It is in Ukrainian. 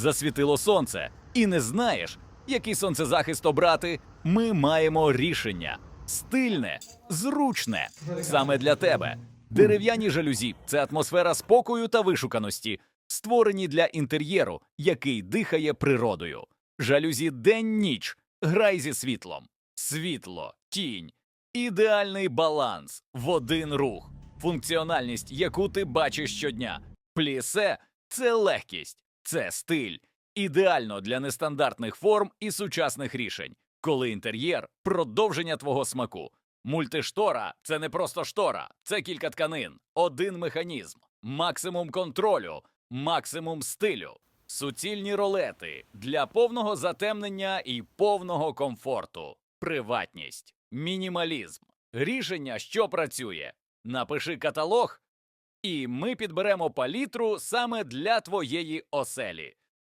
засвітило сонце, і не знаєш, який сонцезахист обрати, ми маємо рішення. Стильне, зручне, саме для тебе. Дерев'яні жалюзі це атмосфера спокою та вишуканості, створені для інтер'єру, який дихає природою. Жалюзі день-ніч, грай зі світлом, світло, тінь, ідеальний баланс в один рух, функціональність, яку ти бачиш щодня. Плісе це легкість, це стиль, ідеально для нестандартних форм і сучасних рішень, коли інтер'єр продовження твого смаку. Мультиштора це не просто штора, це кілька тканин, один механізм, максимум контролю, максимум стилю, суцільні ролети для повного затемнення і повного комфорту, приватність, мінімалізм, рішення, що працює. Напиши каталог, і ми підберемо палітру саме для твоєї оселі.